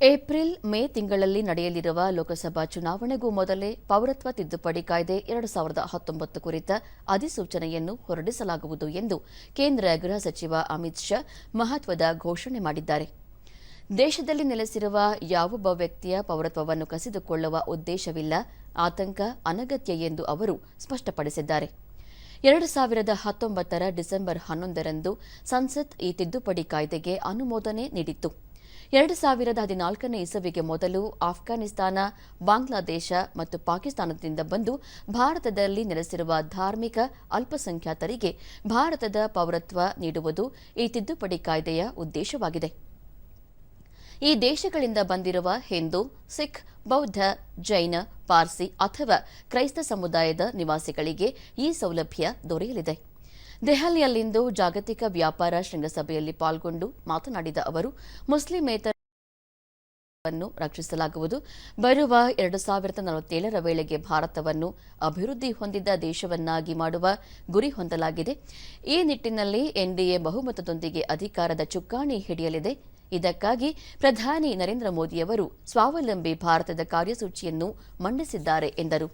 April May ತಿಂಗಳಲ್ಲಿ ನಡೆಯಲಿರುವ ಲೋಕಸಭಾ ಚುನಾವಣೆಗೂ ಮೊದಲೇ ಪೌರತ್ವ ತಿದ್ದುಪಡಿ ಕಾಯ್ದೆ ಎರಡು ಸಾವಿರದ ಹತ್ತೊಂಬತ್ತು ಕುರಿತ ಅಧಿಸೂಚನೆಯನ್ನು ಹೊರಡಿಸಲಾಗುವುದು ಎಂದು ಕೇಂದ್ರ ಗೃಹ ಸಚಿವ ಅಮಿತ್ ಶಾ ಮಹತ್ವದ ಘೋಷಣೆ ಮಾಡಿದ್ದಾರೆ. ದೇಶದಲ್ಲಿ ನೆಲೆಸಿರುವ ಯಾವೊಬ್ಬ ವ್ಯಕ್ತಿಯ ಪೌರತ್ವವನ್ನು ಕಸಿದುಕೊಳ್ಳುವ ಉದ್ದೇಶವಿಲ್ಲ, ಆತಂಕ, ಅನಗತ್ಯ ಎಂದು ಅವರು ಸ್ಪಷ್ಟಪಡಿಸಿದ್ದಾರೆ. ಎರಡು ಸಾವಿರದ ಹತ್ತೊಂಬತ್ತರ ಡಿಸೆಂಬರ್ ಹನ್ನೊಂದರಂದು ಸಂಸತ್ ಈ ತಿದ್ದುಪಡಿ ಕಾಯ್ದೆಗೆ ಅನುಮೋದನೆ ನೀಡಿತ್ತು. ಎರಡು ಸಾವಿರದ ಹದಿನಾಲ್ಕನೇ ಇಸವಿಗೆ ಮೊದಲು ಆಫ್ಘಾನಿಸ್ತಾನ, ಬಾಂಗ್ಲಾದೇಶ ಮತ್ತು ಪಾಕಿಸ್ತಾನದಿಂದ ಬಂದು ಭಾರತದಲ್ಲಿ ನೆಲೆಸಿರುವ ಧಾರ್ಮಿಕ ಅಲ್ಪಸಂಖ್ಯಾತರಿಗೆ ಭಾರತದ ಪೌರತ್ವ ನೀಡುವುದು ಈ ತಿದ್ದುಪಡಿ ಕಾಯ್ದೆಯ ಉದ್ದೇಶವಾಗಿದೆ. ಈ ದೇಶಗಳಿಂದ ಬಂದಿರುವ ಹಿಂದೂ, ಸಿಖ್, ಬೌದ್ಧ, ಜೈನ, ಪಾರ್ಸಿ ಅಥವಾ ಕ್ರೈಸ್ತ ಸಮುದಾಯದ ನಿವಾಸಿಗಳಿಗೆ ಈ ಸೌಲಭ್ಯ ದೊರೆಯಲಿದೆ. ದೆಹಲಿಯಲ್ಲಿಂದು ಜಾಗತಿಕ ವ್ಯಾಪಾರ ಶೃಂಗಸಭೆಯಲ್ಲಿ ಪಾಲ್ಗೊಂಡು ಮಾತನಾಡಿದ ಅವರು ಮುಸ್ಲಿಮೇತರ ರಕ್ಷಿಸಲಾಗುವುದು. ಬರುವ ಎರಡು ಸಾವಿರದ ನಲವತ್ತೇಳರ ವೇಳೆಗೆ ಭಾರತವನ್ನು ಅಭಿವೃದ್ಧಿ ಹೊಂದಿದ ದೇಶವನ್ನಾಗಿ ಮಾಡುವ ಗುರಿ ಹೊಂದಲಾಗಿದೆ. ಈ ನಿಟ್ಟಿನಲ್ಲಿ ಎನ್ಡಿಎ ಬಹುಮತದೊಂದಿಗೆ ಅಧಿಕಾರದ ಚುಕ್ಕಾಣಿ ಹಿಡಿಯಲಿದೆ. ಇದಕ್ಕಾಗಿ ಪ್ರಧಾನಿ ನರೇಂದ್ರ ಮೋದಿಯವರು ಸ್ವಾವಲಂಬಿ ಭಾರತದ ಕಾರ್ಯಸೂಚಿಯನ್ನು ಮಂಡಿಸಿದ್ದಾರೆ ಎಂದರು.